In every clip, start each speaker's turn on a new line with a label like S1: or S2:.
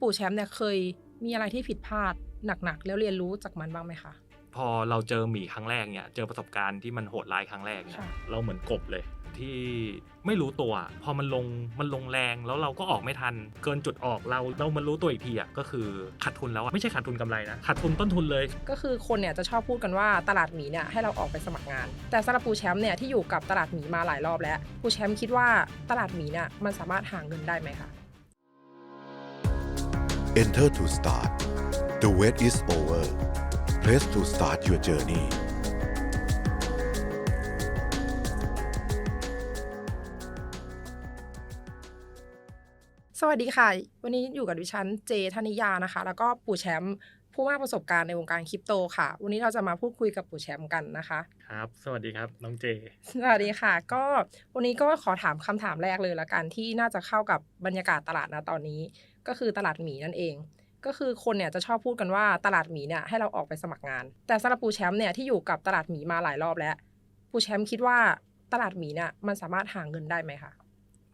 S1: ปู่แชมป์เนี่ยเคยมีอะไรที่ผิดพลาดหนักๆ แล้วเรียนรู้จากมันบ้างไหมคะ
S2: พอเราเจอหมีครั้งแรกเนี่ยเจอประสบการณ์ที่มันโหดร้ายครั้งแรกเนี่ย
S1: ค่ะ
S2: เราเหมือนกบเลย ที่ไม่รู้ตัว พอมันลงมันลงแรงแล้วเราก็ออกไม่ทัน เกินจุดออกเราเรามันรู้ตัวอีกทีอะก็คือขาดทุนแล้วอะไม่ใช่ขาดทุนกำไรนะขาดทุนต้นทุนเลย
S1: ก็คือคนเนี่ยจะชอบพูดกันว่าตลาดหมีเนี่ยให้เราออกไปสมัครงาน แต่สำหรับปู่แชมป์เนี่ยที่อยู่กับตลาดหมีมาหลายรอบแล้วปู่แชมป์คิดว่าตลาดหมีเนี่ยมันสามารถหาเงินได้ไหมคะ
S3: Enter to start. The wait is over. Press to start your journey.
S1: สวัสดีค่ะ วันนี้อยู่กับดิฉันเจธนิยานะคะ แล้วก็ปู่แชมป์ผู้มากประสบการณ์ในวงการคริปโตค่ะ วันนี้เราจะมาพูดคุยกับปู่แชมป์กันนะคะ
S2: ครับ สวัสดีครับน้องเจ
S1: สวัสดีค่ะ ก็วันนี้ก็ขอถามคำถามแรกเลยละกันที่น่าจะเข้ากับบรรยากาศตลาดนะตอนนี้ ก็คือตลาดหมีนั่นเอง ก็คือคนเนี่ยจะชอบพูดกันว่าตลาดหมีเนี่ยให้เราออกไปสมัครงาน แต่สำหรับปูแชมป์เนี่ยที่อยู่กับตลาดหมีมาหลายรอบแล้วปูแชมป์คิดว่าตลาดหมีเนี่ยมันสามารถหาเงินได้ไหมคะ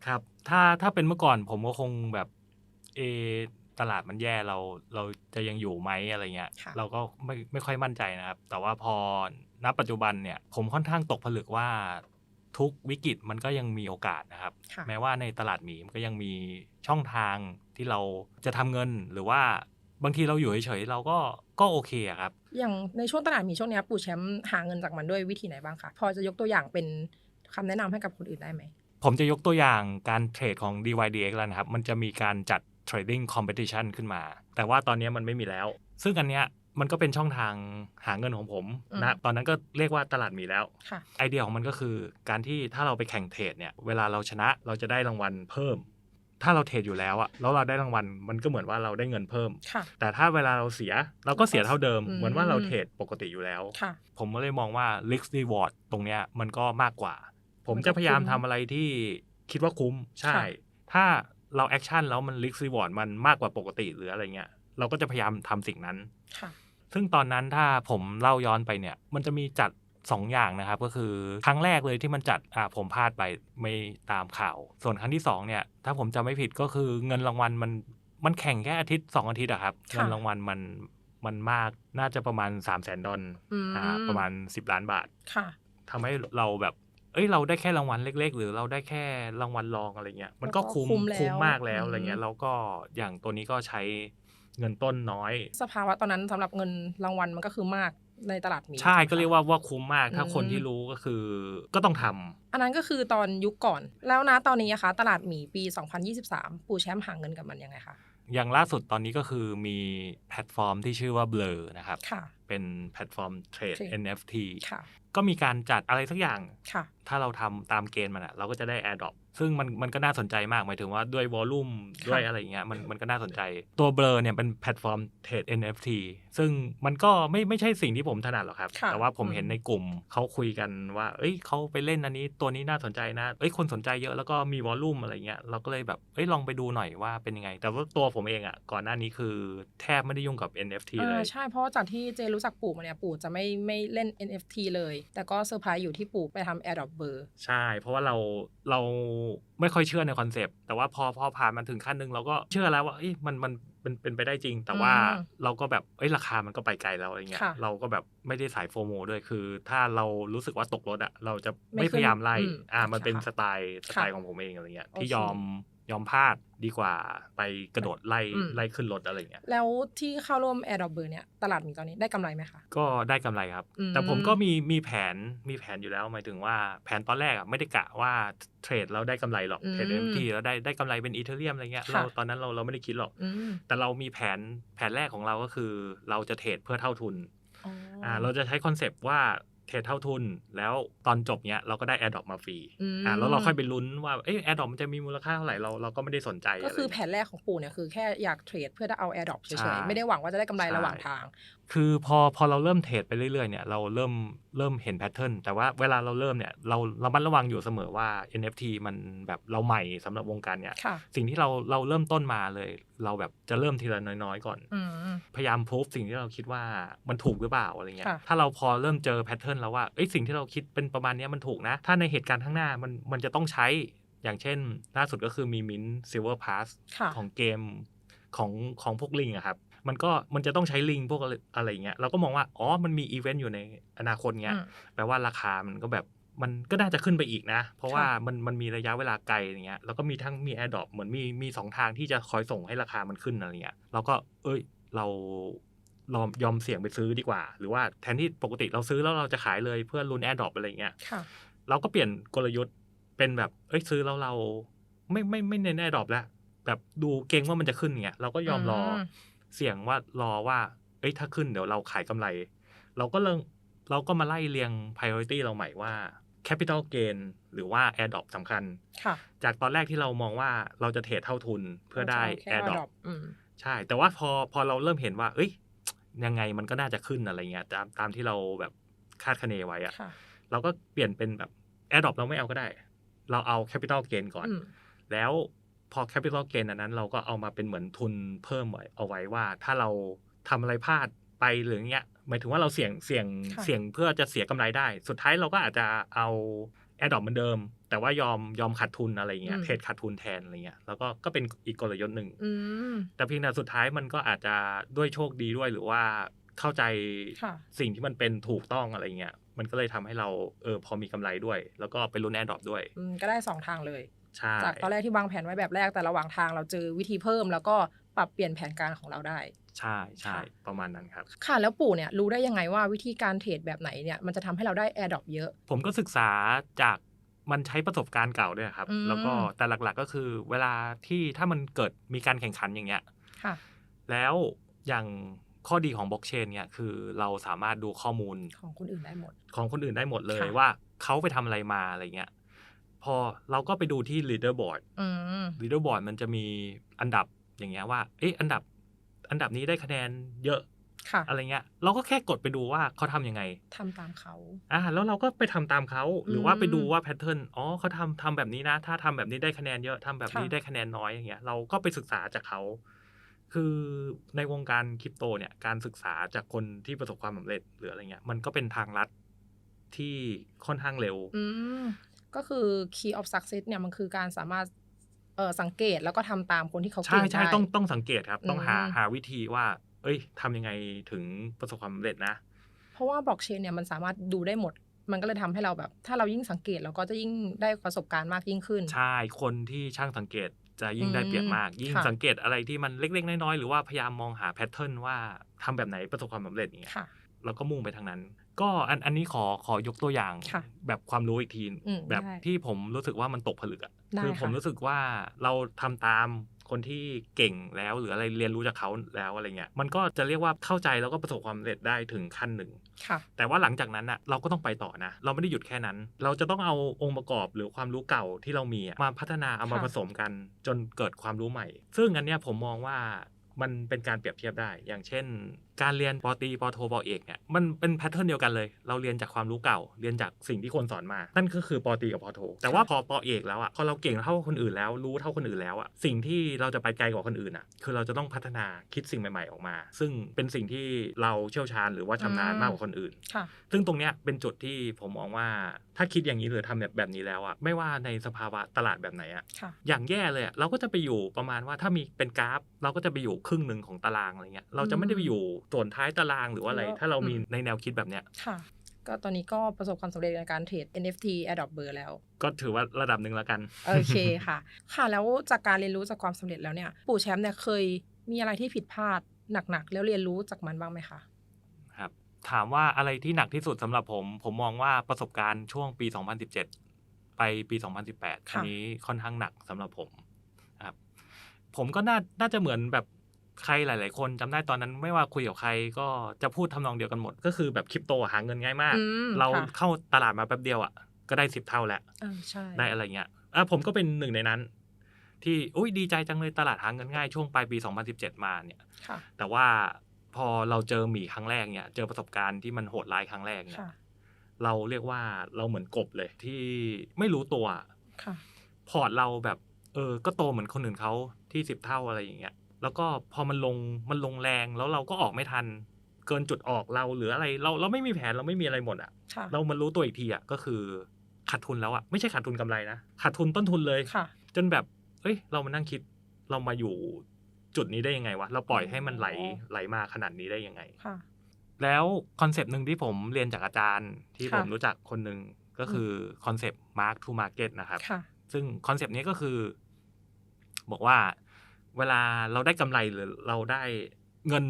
S2: ครับ ถ้าถ้าเป็นเมื่อก่อนผมก็คงแบบเอตลาดมันแย่เราเราจะยังอยู่ไหมอะไรเงี้ย
S1: ค่ะ
S2: เราก็ไม่ไม่ค่อยมั่นใจนะครับ แต่ว่าพอณปัจจุบันเนี่ย ผมค่อนข้างตกผลึกว่า ทุกวิกฤตมันก็ยังมีโอกาสนะครับ
S1: ค่ะ
S2: แม้ว่าในตลาดหมีมันก็ยังมีช่องทางที่เราจะทำเงินหรือว่าบางทีเราอยู่เฉยๆเราก็ก็โอเคอะครับ
S1: อย่างในช่วงตลาดหมีช่วงเนี้ยปู่แชมป์หาเงินจากมันด้วยวิธีไหนบ้างคะพอจะยกตัวอย่างเป็นคำแนะนำให้กับคนอื่นได้ไหม
S2: ผมจะยกตัวอย่างการเทรดของ DYDX แล้วนะครับ มันจะมีการจัด trading competition ขึ้นมา แต่ว่าตอนนี้มันไม่มีแล้ว ซึ่งอันเนี้ย มันก็เป็นช่องทางหาเงินของผม
S1: อืม
S2: นะตอนนั้นก็เรียกว่าตลาดมีแล้ว
S1: ค่ะ
S2: ไอเดียของมันก็คือการที่ถ้าเราไปแข่งเทรดเนี่ยเวลาเราชนะเราจะได้รางวัลเพิ่ม ถ้าเราเทรดอยู่แล้วอะแล้วเราได้รางวัลมันก็เหมือนว่าเราได้เงินเพิ่ม
S1: ค่ะ
S2: แต่ถ้าเวลาเราเสียเราก็เสียเท่าเดิม
S1: อืม
S2: เหมือนว่าเราเทรดปกติอยู่แล้ว
S1: ค่ะ
S2: ผมก็เลยมองว่า risk reward ตรงเนี้ยมันก็มากกว่า ผม
S1: มันก็
S2: จะพยายาม
S1: คุ้ม
S2: ทำอะไรที่คิดว่าคุ้มใช่
S1: ค่ะ
S2: ถ้าเราแอคชั่นแล้วมัน risk reward มันมากกว่าปกติหรืออะไรเงี้ยเราก็จะพยายามทำสิ่งนั้น
S1: ค่ะ
S2: ซึ่งตอนนั้นถ้าผมเล่าย้อนไปเนี่ย มันจะมีจัด2อย่างนะครับ ก็คือครั้งแรกเลยที่มันจัดอ่าผมพลาดไปไม่ตามข่าว ส่วนครั้งที่2เนี่ย ถ้าผมจำไม่ผิดก็คือเงินรางวัลมันมันแข่งแค่อาทิตย์2อาทิตย์อะครับ
S1: ค่ะ
S2: เงินรางวัลมันมันมากน่าจะประมาณ3 0 0 0 0 0ดอล
S1: อืม
S2: อ่าประมาณ10ล้านบาท
S1: ค่ะ
S2: ทำให้เราแบบ เอ้ยเราได้แค่รางวัลเล็ก ๆ หรือเราได้แค่รางวัลรองอะไรเงี้ย มันก็คุ้ม
S1: คุ้มแล้ว
S2: คุ้มมากแล้ว
S1: อืม
S2: อะไรเงี้ยแล้วก็อย่างตัวนี้ก็ใช้ เงินต้นน้อย
S1: สภาวะตอนนั้นสำหรับเงินรางวัลมันก็คือมากในตลาดหมี
S2: ใช่ก็
S1: ไหมคะ
S2: เรียกว่าว่าคุ้มมากถ้า
S1: อืม
S2: คนที่รู้ก็คือก็ต้องทำ
S1: อันนั้นก็คือตอนยุคก่อน แล้วนะตอนนี้นะคะ ตลาดหมีปี 2023 ปู่แชมป์หาเงินกับมันยังไงคะ
S2: อย่างล่าสุดตอนนี้ก็คือมีแพลตฟอร์มที่ชื่อว่า Blur นะครับ
S1: ค่ะ
S2: เป็นแพลตฟอร์มเทรด
S1: Trade
S2: NFT
S1: ค่ะ
S2: ก็มีการจัดอะไรสักอย่าง
S1: ค่ะ
S2: ถ้าเราทำตามเกณฑ์มันอะเราก็จะได้ AirDrop ซึ่งมันมันก็น่าสนใจมากหมายถึงว่าด้วยวอลลุ่มด้วยอะไรอย่างเงี้ยมันมันก็น่าสนใจ ตัวเบลอเนี่ยเป็นแพลตฟอร์มเทรด NFT ซึ่งมันก็ไม่ไม่ใช่สิ่งที่ผมถนัดหรอกครับ
S1: ค่ะ
S2: แต่ว่าผม
S1: อืม
S2: เห็นในกลุ่มเขาคุยกันว่า เอ้ยเขาไปเล่นอันนี้ตัวนี้น่าสนใจนะเอ้ยคนสนใจเยอะแล้วก็มีวอลลุ่มอะไรเงี้ยเราก็เลยแบบเอ้ยลองไปดูหน่อยว่าเป็นยังไง แต่ว่าตัวผมเองอะก่อนหน้านี้คือแทบไม่ได้ยุ่งกับ NFT
S1: เอ
S2: เล
S1: อยใช่เพราะว่าจากที่เจรู้จักปู่มาเนี่ยปู่จะไม่ไม่เล่น NFT เลย แต่ก็เซอร์ไพรส์อยู่ที่ปู่ไปทำ AirDrop เบอร์
S2: ใช่ เพราะว่าเราเราไม่ค่อยเชื่อในคอนเซปต์แต่ว่าพอพอผ่านมาถึงขั้นหนึ่งเราก็เชื่อแล้วว่าเอ้ยมันมันเป็นเป็นไปได้จริง แต่ว่า
S1: อืม
S2: เราก็แบบเอ้ยราคามันก็ไปไกลแล้วอะไรเงี้ย
S1: ค่ะ
S2: เราก็แบบไม่ได้สายโฟโมด้วยคือ ถ้าเรารู้สึกว่าตกรถอะเราจะ
S1: ไม่
S2: ไม่
S1: ขึ้น
S2: พยายามไล่
S1: อืม
S2: อ่ามันเป็น
S1: ค่ะ
S2: สไตล์สไตล์
S1: ค่ะ
S2: ของผมเองอะไรเงี้ย
S1: โอเค
S2: ที่ยอม ยอมพลาดดีกว่าไปกระโดดไล่
S1: อืม
S2: ไล่ขึ้นรถอะไรเงี้ย
S1: แล้วที่เข้าร่วม AirDrop เบอร์เนี่ยตลาดหมีตอนนี้ได้กำไรไหมคะ
S2: ก็ได้กำไรครับ
S1: อืม
S2: แต่ผมก็มีมีแผนมีแผนอยู่แล้วหมายถึงว่าแผนตอนแรกอะไม่ได้กะว่าเทรดแล้วได้กำไรหรอกเทรด NFT แล้วได้ได้กำไรเป็นอีเทเรียมอะไรเงี้ย
S1: ค่ะ
S2: เราตอนนั้นเราเราไม่ได้คิดหรอก
S1: อืม
S2: แต่เรามีแผนแผนแรกของเราก็คือ เราจะเทรดเพื่อเท่าทุน
S1: อ๋ออ
S2: อ่าเราจะใช้คอนเซปต์ว่าเทรดเท่าทุน แล้วตอนจบเนี้ยเราก็ได้ Air d r o p มาฟรี
S1: ม
S2: อ่าแล้วเราค่อยไปลุ้นว่าเออ Air d r o p มันจะมีมูลค่าเท่าไหร่เราเราก็ไม่ได้สนใจ
S1: ก็คือ
S2: อะไร
S1: แผ
S2: เงี้ย
S1: นแรกของปู่เนี่ยคือแค่อยากเทรดเพื่อจะเอา AirDrop เฉ
S2: ใช่
S1: ยๆไม่ได้หวังว่าจะได้กำไร
S2: ใช่
S1: ระหว่างทาง
S2: คือพอพอเราเริ่มเทรดไปเรื่อยๆเนี่ยเราเริ่ม เริ่มเห็นแพทเทิร์นแต่ว่าเวลาเราเริ่มเนี่ยเราเรามัดระวังอยู่เสมอว่า NFT มันแบบเราใหม่สำหรับวงการเนี่ย
S1: ค่ะ
S2: สิ่งที่เราเราเริ่มต้นมาเลย เราแบบจะเริ่มทีละน้อยๆ ก่อน
S1: อืม
S2: พยายามพ o ฟสิ่งที่เราคิดว่ามันถูกหรือเปล่าอะไรเงี้ย
S1: ค่ะ
S2: ถ้าเราพอเริ่มเจอแพทเทิร์นแล้วว่าเอ้ยสิ่งที่เราคิดเป็นประมาณเนี้ยมันถูกนะ ถ้าในเหตุการณ์ข้างหน้ามันมันจะต้องใช้ อย่างเช่นล่าสุดก็คือมีมินซิลเวอร์พาส
S1: ค่ะ
S2: ของเกมของของพวกลิงอะครับ มันก็มันจะต้องใช้ลิงพวกอะไรอะไรเงี้ยเราก็มองว่าอ๋อมันมีอีเวนต์อยู่ในอนาคตเงี้ย
S1: อืม
S2: แปลว่าราคามันก็แบบมันก็น่าจะขึ้นไปอีกนะ เพราะว่า
S1: ค่ะ
S2: มันมันมีระยะเวลาไกลอย่างเงี้ยแล้วก็มีทั้งมีแอร์ดรอปเหมือนมีมีสองทางที่จะคอยส่งให้ราคามันขึ้นอะไรเงี้ยเราก็เอ้ยเราเรายอมเสี่ยงไปซื้อดีกว่า หรือว่าแทนที่ปกติเราซื้อแล้วเราจะขายเลยเพื่อลุ้นแอร์ดรอปอะไรเงี้ย
S1: ค่ะ
S2: เราก็เปลี่ยนกลยุทธ์เป็นแบบเอ้ยซื้อแล้วเราไม่ไม่ไม่เน้นแอร์ดรอปแล้วแบบดูเก่งว่ามันจะขึ้นเงี้ยเราก็ยอมรออ
S1: ม
S2: เสี่ยงว่ารอว่า เอ้ยถ้าขึ้นเดี๋ยวเราขายกำไร เราก็เริ่มเราก็มาไล่เรียง priority เราใหม่ว่า capital gain หรือว่า airdrop สำคัญ
S1: ค่ะ
S2: จากตอนแรกที่เรามองว่าเราจะเทรดเท่าทุนเพื่อได้
S1: แค่
S2: airdrop
S1: อืม
S2: ใช่ แต่ว่าพอพอเราเริ่มเห็นว่า เอ้ย ยังไงมันก็น่าจะขึ้นอะไรเงี้ยตามตามที่เราแบบคาดคะเนไว้อะ
S1: ค่ะ
S2: เราก็เปลี่ยนเป็นแบบ AirDrop เราไม่เอาก็ได้ เราเอา Capital Gain ก่อน
S1: อืม
S2: แล้ว พอ Capital Gain อันนั้นเราก็เอามาเป็นเหมือนทุนเพิ่มไว้เอาไว้ว่า ถ้าเราทำอะไรพลาดไปหรือเงี้ยหมายถึงว่าเราเสี่ยงเสี่ยง
S1: ค่ะ
S2: เสี่ยงเพื่อจะเสียกำไรได้ สุดท้ายเราก็อาจจะเอา AirDrop เหมือนเดิม แต่ว่ายอมยอมขาดทุนอะไรเงี้ยเทรดขาดทุนแทนอะไรเงี้ยแล้วก็ก็เป็นอีกกลยุทธ์หนึ่ง
S1: อืม
S2: แต่เพียงแต่สุดท้ายมันก็อาจจะด้วยโชคดีด้วยหรือว่าเข้าใจ
S1: ค่ะ
S2: สิ่งที่มันเป็นถูกต้องอะไรเงี้ยมันก็เลยทำให้เราเออพอมีกำไรด้วย แล้วก็ไปลุ้นแอร์ดรอปด้วย
S1: อืมก็ได้สองทางเลย
S2: ใช่
S1: จากตอนแรกที่วางแผนไว้แบบแรกแต่ระหว่างทางเราเจอวิธีเพิ่ม แล้วก็ปรับเปลี่ยนแผนการของเราได้
S2: ใช่ใช่
S1: ค่ะ
S2: ประมาณนั้นครับ
S1: ค่ะแล้วปู่เนี่ยรู้ได้ยังไงว่าวิธีการเทรดแบบไหนเนี่ยมันจะทำให้เราได้แอร์ดรอปเยอะ
S2: ผมก็ศึกษาจากมันใช้ประสบการณ์เก่าด้วยครับ
S1: อืม
S2: แล้วก็แต่หลักๆก็คือเวลาที่ถ้ามันเกิดมีการแข่งขันอย่างเงี้ย
S1: ค่ะ
S2: แล้วอย่างข้อดีของบล็อกเชนเนี่ยคือเราสามารถดูข้อมูล
S1: ของคนอื่นได้หมด
S2: ของคนอื่นได้หมดเลย
S1: ค่ะ
S2: ว่าเขาไปทำอะไรมาอะไรเงี้ย พอเราก็ไปดูที่ leaderboard
S1: อืม
S2: leaderboard มันจะมีอันดับอย่างเงี้ยว่า เอ๊ะอันดับ อันดับนี้ได้คะแนนเยอะ
S1: ค่ะ
S2: อะไรเงี้ย เราก็แค่กดไปดูว่าเขาทำยังไง
S1: ทำตามเขา
S2: อ่าแล้วเราก็ไปทำตามเขา หรือว่า
S1: อืม
S2: ไปดูว่าแพทเทิร์นอ๋อเขาทำทำแบบนี้นะ ถ้าทำแบบนี้ได้คะแนนเยอะทำแบบนี้
S1: ค่ะ
S2: ได้คะแนนน้อยอย่างเงี้ยเราก็ไปศึกษาจากเขา คือในวงการคริปโตเนี่ยการศึกษาจากคนที่ประสบความสำเร็จหรืออะไรเงี้ย มันก็เป็นทางลัดที่ค่อนข้างเร็ว
S1: อืม ก็คือ key of success เนี่ยมันคือการสามารถเออสังเกตแล้วก็ทำตามคนที่เขา
S2: ใช่
S1: เก่ง
S2: ใช่
S1: ได้
S2: ต้องต้องสังเกตครับ ต้องหา
S1: อืม
S2: หาวิธีว่า เอ้ยทำยังไงถึงประสบความสำเร็จนะ
S1: เพราะว่าบล็อกเชนเนี่ยมันสามารถดูได้หมด มันก็เลยทำให้เราแบบ ถ้าเรายิ่งสังเกตเราก็จะยิ่งได้ประสบการณ์มากยิ่งขึ้น
S2: ใช่คนที่ช่างสังเกตจะยิ่งได้เปรียบมาก
S1: อืม
S2: ยิ่ง
S1: ค่ะ
S2: สังเกตอะไรที่มันเล็ก ๆ น้อยๆหรือว่าพยายามมองหาแพทเทิร์นว่าทำแบบไหนประสบความสำเร็จอย่างเงี้ย
S1: ค่ะ
S2: เราก็มุ่งไปทางนั้น ก็อันอันนี้ขอขอยกตัวอย่าง
S1: ค่ะ
S2: แบบความรู้อีกที
S1: อืม
S2: แบบ
S1: ได้
S2: ที่ผมรู้สึกว่ามันตกผลึกอะ
S1: ได้
S2: คือผม
S1: ค่ะ
S2: รู้สึกว่าเราทำตามคนที่เก่งแล้วหรืออะไรเรียนรู้จากเขาแล้วอะไรเงี้ยมันก็จะเรียกว่าเข้าใจแล้วก็ประสบความสำเร็จได้ถึงขั้นหนึ่ง
S1: ค่ะ
S2: แต่ว่าหลังจากนั้นน่ะเราก็ต้องไปต่อนะ เราไม่ได้หยุดแค่นั้น เราจะต้องเอาองค์ประกอบหรือความรู้เก่าที่เรามีอะมาพัฒนาเอามา
S1: ค่ะ
S2: ผสมกันจนเกิดความรู้ใหม่ ซึ่งอันเนี้ยผมมองว่า มันเป็นการเปรียบเทียบได้ อย่างเช่น การเรียนปอตรีปอโทปอเอกเนี่ยมันเป็นแพทเทิร์นเดียวกันเลย เราเรียนจากความรู้เก่า เรียนจากสิ่งที่คนสอนมา นั่นก็คือปอตรีกับปอโท แต่ว่าพอปอเอกแล้วอะ พอเราเก่งเท่าคนอื่นแล้ว รู้เท่าคนอื่นแล้วอะ สิ่งที่เราจะไปไกลกว่าคนอื่นอะ คือเราจะต้องพัฒนาคิดสิ่งใหม่ๆออกมา ซึ่งเป็นสิ่งที่เราเชี่ยวชาญหรือว่าชำนาญ
S1: อืม
S2: มากกว่าคนอื่น
S1: ค่ะ
S2: ซึ่งตรงเนี้ยเป็นจุดที่ผมมองว่าถ้าคิดอย่างนี้หรือทำแบบแบบนี้แล้วอะไม่ว่าในสภาวะตลาดแบบไหนอะ
S1: ค่ะ
S2: อย่างแย่เลยอะเราก็จะไปอยู่ประมาณว่าถ้ามีเป็นกราฟ เราก็จะไปอยู่ครึ่งหนึ่งของตารางอะไรเงี้ยเราจะไม่ได้ไปอยู่ส่วนท้ายตารางหรือว่าอะไร
S1: แล้ว
S2: ถ้าเรามี
S1: อืม
S2: ในแนวคิดแบบเนี้ย
S1: ค่ะ ก็ตอนนี้ก็ประสบความสำเร็จในการเทรด NFT Adopt เบอร์แล้ว
S2: ก็ถือว่าระดับหนึ่งแล้วกัน
S1: โอเคค่ะ ค่ะแล้วจากการเรียนรู้จากความสำเร็จแล้วเนี่ย ปู่แชมป์เนี่ยเคยมีอะไรที่ผิดพลาดหนักๆแล้วเรียนรู้จากมันบ้างไหมคะ
S2: ครับ ถามว่าอะไรที่หนักที่สุดสำหรับผม ผมมองว่าประสบการณ์ช่วงปี 2017 ไปปี 2018 อัน
S1: ค่ะ
S2: นี้ค่อนข้างหนักสำหรับผมนะครับผมก็น่าน่าจะเหมือนแบบ ใครหลาย ๆ คนจำได้ตอนนั้นไม่ว่าคุยกับใครก็จะพูดทำนองเดียวกันหมด ก็คือแบบคริปโตหาเงินง่ายมาก
S1: อืม
S2: เรา
S1: ค่ะ
S2: เข้าตลาดมาแป๊บเดียวอะก็ได้สิบเท่าแล้ว
S1: เออใช่
S2: ได้อะไรเงี้ยอะผมก็เป็นหนึ่งในนั้น ที่อุ้ยดีใจจังเลยตลาดหาเงินง่ายช่วงปลายปี 2017 มาเนี่ย
S1: ค่ะ
S2: แต่ว่าพอเราเจอหมีครั้งแรกเนี่ย เจอประสบการณ์ที่มันโหดร้ายครั้งแรกเนี่ย
S1: ค่ะ
S2: เราเรียกว่าเราเหมือนกบเลยที่ไม่รู้ตัว
S1: ค่ะ
S2: พอร์ตเราแบบ เออ ก็โตเหมือนคนอื่นเขาที่สิบเท่าอะไรอย่างเงี้ย แล้วก็พอมันลงมันลงแรงแล้วเราก็ออกไม่ทัน เกินจุดออกเราหรืออะไร เราเราไม่มีแผนเราไม่มีอะไรหมดอะ
S1: ค่ะ
S2: เรามันรู้ตัวอีกทีอะก็คือขาดทุนแล้วอะไม่ใช่ขาดทุนกำไรนะขาดทุนต้นทุนเลย
S1: ค่ะ
S2: จนแบบเอ้ย เรามานั่งคิดเรามาอยู่จุดนี้ได้ยังไงวะเราปล่อยให้มันไหล
S1: อ๋อ
S2: ไหลมาขนาดนี้ได้ยังไง
S1: ค่ะ
S2: แล้วคอนเซปต์หนึ่งที่ผมเรียนจากอาจารย์ ที่
S1: ค่ะ
S2: ผมรู้จักคนหนึ่งก็คือคอนเซปต์ Mark to Market นะครับ
S1: ค่ะ
S2: ซึ่งคอนเซปต์นี้ก็คือ บอกว่า เวลาเราได้กำไรหรือเราได้เงิน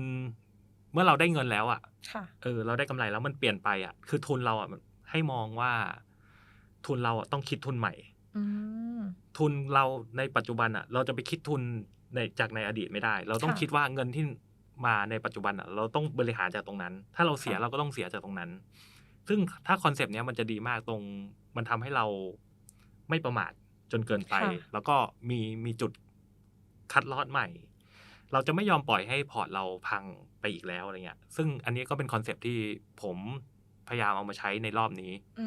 S2: เมื่อเราได้เงินแล้วอะ
S1: ค่ะ
S2: เออ เราได้กำไรแล้วมันเปลี่ยนไปอะ คือทุนเราอะให้มองว่า ทุนเราอะต้องคิดทุนใหม่
S1: อืม
S2: ทุนเราในปัจจุบันอะ เราจะไปคิดทุนในจากในอดีตไม่ได้ เราต้อง
S1: ค่ะ
S2: คิดว่าเงินที่มาในปัจจุบันอะ เราต้องบริหารจากตรงนั้น ถ้าเราเสีย
S1: ค่ะ
S2: เราก็ต้องเสียจากตรงนั้น ซึ่งถ้าคอนเซปต์เนี้ยมันจะดีมากตรง มันทำให้เราไม่ประมาทจนเกินไป แล้วก็มีมีจุด คัดลอดใหม่ เราจะไม่ยอมปล่อยให้พอร์ตเราพังไปอีกแล้วอะไรเงี้ย ซึ่งอันนี้ก็เป็นคอนเซปที่ผมพยายามเอามาใช้ในรอบนี้
S1: อ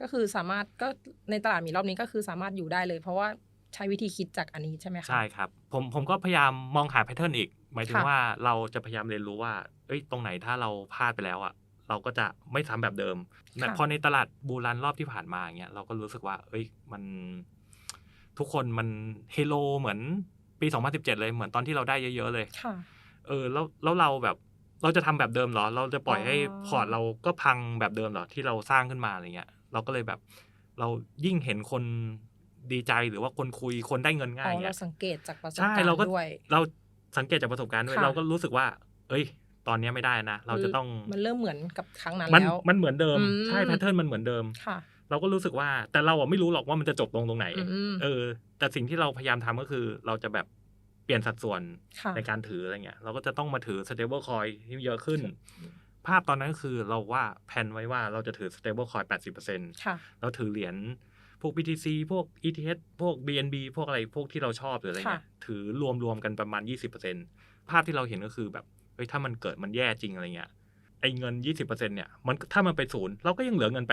S1: ก็คือสามารถก็ในตลาดมีรอบนี้ก็คือสามารถอยู่ได้เลย เพราะว่าใช้วิธีคิดจากอันนี้ใช่ไหมคะ
S2: ใช่ครับ ผมผมก็พยายามมองหาแพทเทิร์นอีก หมายถึงว่าเราจะพยายามเรียนรู้ว่า เอ้ย ตรงไหนถ้าเราพลาดไปแล้วอะ เราก็จะไม่ทำแบบเดิมแต่พอในตลาดบูรันรอบที่ผ่านมาเงี้ยเราก็รู้สึกว่า เอ้ย มัน ทุกคนมันเฮโลเหมือนปี 2017 เลยเหมือนตอนที่เราได้เยอะ ๆ เลย
S1: ค่ะ
S2: เออแล้วแล้วเราแบบเราจะทำแบบเดิมเหรอ เราจะปล่อยให้
S1: อ๋อ
S2: พอร์ตเราก็พังแบบเดิมเหรอที่เราสร้างขึ้นมาอะไรเงี้ย เราก็เลยแบบ เรายิ่งเห็นคนดีใจหรือว่าคนคุยคนได้เงินง่า
S1: อ๋
S2: ย
S1: อ
S2: เงี้
S1: เรา
S2: ย
S1: สังเกตจากประสบ
S2: ใช่
S1: การ
S2: เราก็
S1: ณ์ด้วย
S2: เราสังเกตจากประสบการณ์ด้วย
S1: ค่ะ
S2: เราก็รู้สึกว่า เอ้ย ตอนเนี้ยไม่ได้นะ เราจะต้อง
S1: มันเริ่มเหมือนกับครั้งนั้น
S2: มัน
S1: แล้ว
S2: มันเหมือนเดิม
S1: อืม
S2: ใช่แพทเทิร์นมันเหมือนเดิม
S1: ค่ะ
S2: เราก็รู้สึกว่าแต่เราอะไม่รู้หรอกว่ามันจะจบตรงตรงไหน
S1: อืม
S2: เออ แต่สิ่งที่เราพยายามทำก็คือ เราจะแบบเปลี่ยนสัดส่วน
S1: ค่ะ
S2: ในการถืออะไรเงี้ย เราก็จะต้องมาถือ stable coin ที่เยอะขึ้น ภาพตอนนั้นก็คือเราว่าแผนไว้ว่าเราจะถือ stable coin 80%
S1: ค่ะ
S2: เราถือเหรียญพวก BTC พวก ETH พวก BNB พวกอะไรพวกที่เราชอบหรืออะไรเงี้ย
S1: ค่ะ
S2: ถือรวมรวมกันประมาณ 20%ภาพที่เราเห็นก็คือแบบเฮ้ยถ้ามันเกิดมันแย่จริงอะไรเงี้ย ไอ้เงิน 20%เนี่ยมันถ้ามันไปศูนย์เราก็ยังเหลือเงิน 80%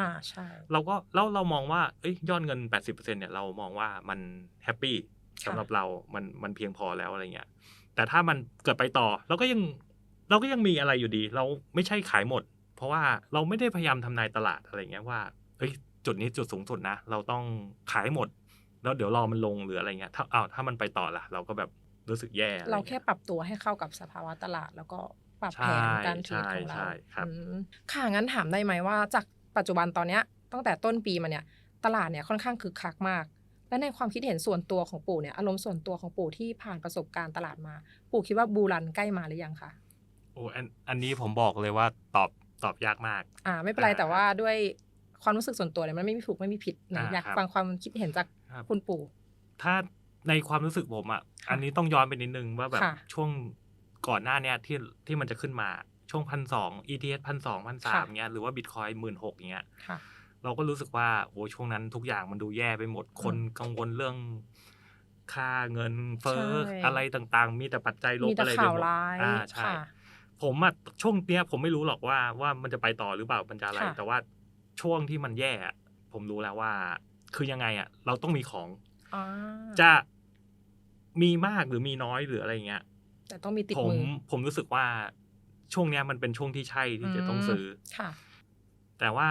S1: อ่าใช่
S2: เราก็แล้วเรามองว่าเอ้ยยอดเงิน 80%เนี่ยเรามองว่ามันแฮปปี้
S1: ค่ะ
S2: สำหรับเรา มันมันเพียงพอแล้วอะไรเงี้ยแต่ถ้ามันเกิดไปต่อเราก็ยังเราก็ยังมีอะไรอยู่ดี เราไม่ใช่ขายหมด เพราะว่าเราไม่ได้พยายามทำนายตลาดอะไรเงี้ยว่าเอ้ยจุดนี้จุดสูงสุดนะ เราต้องขายหมด แล้วเดี๋ยวรอมันลงหรืออะไรเงี้ยถ้าอ้าวถ้ามันไปต่อล่ะ เราก็แบบรู้สึกแย่อะไร
S1: เรา
S2: งี้ย
S1: แค่ปรับตัวให้เข้ากับสภาวะตลาดแล้วก็ป รับ
S2: ใช่
S1: แผนการเทรดของ
S2: ใช่
S1: เรา
S2: ใช่ครับ
S1: อืมค่ะงั้นถามได้ไหมว่า จากปัจจุบันตอนเนี้ยตั้งแต่ต้นปีมาเนี่ย ตลาดเนี่ยค่อนข้างคึกคักมาก และในความคิดเห็นส่วนตัวของปู่เนี่ยอารมณ์ส่วนตัวของปู่ที่ผ่านประสบการณ์ตลาดมา ปู่คิดว่าบูรันใกล้มาหรือยังคะ
S2: โอ้อันอันนี้ผมบอกเลยว่าตอบตอบยากมาก
S1: อ่า ไม่เป็นไร
S2: อ่า
S1: แต่ว่าด้วยความรู้สึกส่วนตัวเนี่ยมันไม่มีถูกไม่มีผิดนะ
S2: อ่า
S1: อยาก
S2: ครับ
S1: ฟังความคิดเห็นจาก
S2: ครับ
S1: คุณปู่
S2: ถ้าในความรู้สึกผมอะ
S1: ค่ะ
S2: อันนี้ต้องย้อนไปนิดนึงว่าแบบ
S1: ค่ะ
S2: ช่วง ก่อนหน้าเนี้ยที่ที่มันจะขึ้นมาช่วงพันสอง ETH พันสองพันสามเงี้ยหรือว่าบิตคอยหมื่นหกเงี้ย
S1: ค่ะ
S2: เราก็รู้สึกว่าโอ้ช่วงนั้นทุกอย่างมันดูแย่ไปหมดคนกังวลเรื่องค่าเงินเฟ้อ
S1: ใช่
S2: อะไรต่างๆ มีแต่ปัจจัยลบ
S1: มีแต่
S2: อะไรไป
S1: ข่าว
S2: หมด
S1: ร้าย
S2: อ่าใช่
S1: ค่ะ
S2: ผมอะช่วงเนี้ยผมไม่รู้หรอกว่าว่ามันจะไปต่อหรือเปล่ามันจะอะไร
S1: ค่ะ
S2: แต่ว่าช่วงที่มันแย่อะผมรู้แล้วว่า คือยังไงอะเราต้องมีของ
S1: อ่า
S2: จะมีมากหรือมีน้อยหรืออะไรเงี้ย
S1: แต่ต้องมีติด
S2: ผม
S1: มือ
S2: ผมรู้สึกว่าช่วงเนี้ยมันเป็นช่วงที่ใช่ที่จะต้องซื้ออ
S1: ค่ะ
S2: แต่ว่า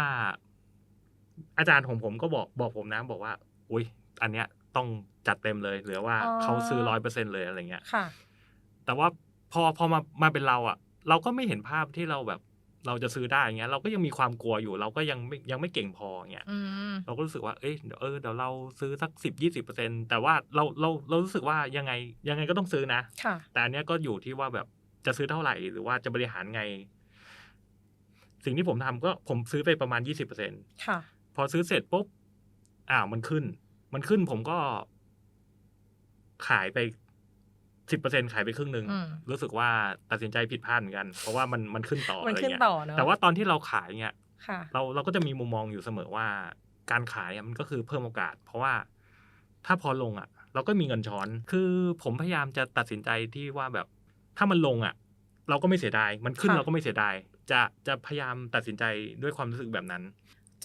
S2: อาจารย์ของผมก็บอกบอกผมนะบอกว่า อุ้ยอันเนี้ยต้องจัดเต็มเลยหรือว่า
S1: อ๋อ
S2: เขาซื้อร้อยเปอร์เซ็นเลยอะไรเงี้ย
S1: ค่ะ
S2: แต่ว่าพอพอมามาเป็นเราอะ เราก็ไม่เห็นภาพที่เราแบบ เราจะซื้อได้อย่างเงี้ยเราก็ยังมีความกลัวอยู่ เราก็ยังไม่ยังไม่เก่งพออย่างเงี้ย
S1: อืม
S2: เราก็รู้สึกว่าเอ้ยเดี๋ยวเออเดี๋ยวเราซื้อสักสิบยี่สิบเปอร์เซ็นแต่ว่าเราเราเรารู้สึกว่ายังไงยังไงก็ต้องซื้อนะ
S1: ค่ะ
S2: แต่อันเนี้ยก็อยู่ที่ว่าแบบจะซื้อเท่าไหร่หรือว่าจะบริหารไง สิ่งที่ผมทำก็ผมซื้อไปประมาณยี่สิบเปอร์เซ็น
S1: ค่ะ
S2: พอซื้อเสร็จปุ๊บอ้าวมันขึ้น มันขึ้นผมก็ขายไป สิบเปอร์เซ็นขายไปครึ่งหนึ่ง
S1: อืม
S2: รู้สึกว่าตัดสินใจผิดพลาดเหมือนกัน เพราะว่ามันมันขึ้นต่อ
S1: มัน
S2: อะไร
S1: ขึ้น
S2: เงี้ย
S1: ต่อเนอะ
S2: แต่ว่าตอนที่เราขายเนี่ย
S1: ค่ะ
S2: เราเราก็จะมีมุมมองอยู่เสมอว่า การขายอะมันก็คือเพิ่มโอกาส เพราะว่าถ้าพอลงอะ เราก็มีเงินช้อน คือผมพยายามจะตัดสินใจที่ว่าแบบถ้ามันลงอะ เราก็ไม่เสียดาย มันขึ้น
S1: ค่ะ
S2: เราก็ไม่เสียดาย จะจะพยายามตัดสินใจด้วยความรู้สึกแบบนั้น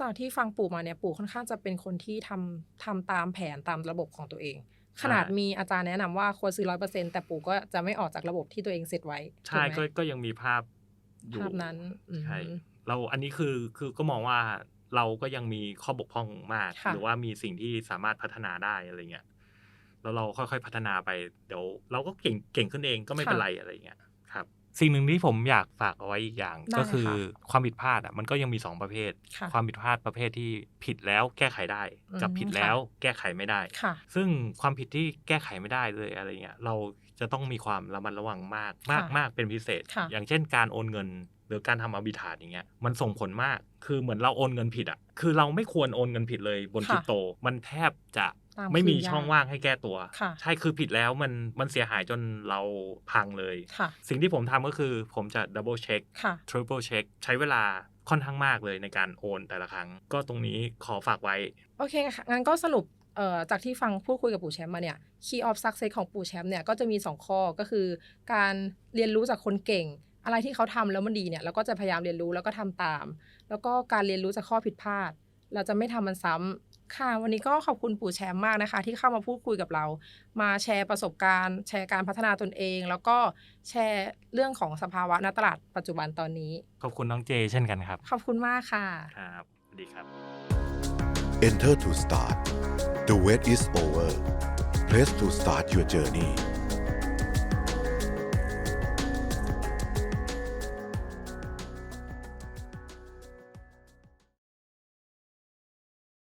S1: จากที่ฟังปู่มาเนี่ยปู่ค่อนข้างจะเป็นคนที่ทำทำตามแผนตามระบบของตัวเอง ขนาดมีอาจารย์แนะนำว่าควรซื้อร้อยเปอร์เซ็นแต่ปู่ก็จะไม่ออกจากระบบที่ตัวเองเซตไว้
S2: ใช่
S1: ถู
S2: ก็
S1: ไหม
S2: ก็ยังมีภาพอยู่
S1: ภาพนั้นอืม
S2: ใช่เราอันนี้คือคือก็มองว่าเราก็ยังมีข้อบกพร่องมาก
S1: ค่ะ
S2: หรือว่ามีสิ่งที่สามารถพัฒนาได้อะไรเงี้ยแล้วเราค่อยๆพัฒนาไป เดี๋ยว เราก็เก่งเก่งขึ้นเองก็ไม่เป็น
S1: ค่ะ
S2: ไรอะไรอย่างเงี้ยครับ สิ่งหนึ่งที่ผมอยากฝากเอาไว้อีกอย่าง
S1: ได้
S2: ก็คือ
S1: ค่ะ
S2: ความผิดพลาดอะมันก็ยังมีสองประเภท
S1: ค่ะ
S2: ความผิดพลาดประเภทที่ผิดแล้วแก้ไขได้ กับ
S1: อืม
S2: ผิด
S1: ค่ะ
S2: แล้วแก้ไขไม่ได้
S1: ค่ะ
S2: ซึ่งความผิดที่แก้ไขไม่ได้เลยอะไรเงี้ยเราจะต้องมีความระมัดระวังมากมาก
S1: ค่ะ
S2: มากเป็นพิเศษ
S1: ค่ะ
S2: อย่างเช่นการโอนเงิน หรือการทำอาบิทาอย่างเงี้ยมันส่งผลมากคือเหมือนเราโอนเงินผิดอะคือเราไม่ควรโอนเงินผิดเลยบน
S1: ค่ะ
S2: คริปโต มันแทบจะ
S1: ตาม
S2: ไม่มี
S1: คืนยาก
S2: ช่องว่างให้แก้ตัว
S1: ค่ะ
S2: ใช่คือผิดแล้วมันมันเสียหายจนเราพังเลย
S1: ค่ะ
S2: สิ่งที่ผมทำก็คือผมจะดับเบิลเช็ค
S1: ค่ะ
S2: triple check ใช้เวลาค่อนข้างมากเลยในการโอนแต่ละครั้ง ก็ตรงนี้ขอฝากไว้
S1: โอเคค่ะงั้นก็สรุปเอ่อจากที่ฟังพูดคุยกับปู่แชมป์มาเนี่ย Key of Success ของปู่แชมป์เนี่ยก็จะมี 2 ข้อก็คือ การเรียนรู้จากคนเก่ง อะไรที่เขาทำแล้วมันดีเนี่ยเราก็จะพยายามเรียนรู้แล้วก็ทำตาม แล้วก็การเรียนรู้จากข้อผิดพลาด เราจะไม่ทำมันซ้ำค่ะ วันนี้ก็ขอบคุณปู่แชมป์มากนะคะ ที่เข้ามาพูดคุยกับเรา มาแชร์ประสบการณ์ แชร์การพัฒนาตนเอง แล้วก็แชร์เรื่องของสภาวะณตลาดปัจจุบันตอนนี้
S2: ขอบคุณน้องเจเช่นกันครับ
S1: ขอบคุณมากค่ะ
S2: ครับสวัสดีครับ
S3: Enter to start. The wait is over. Press to start your journey.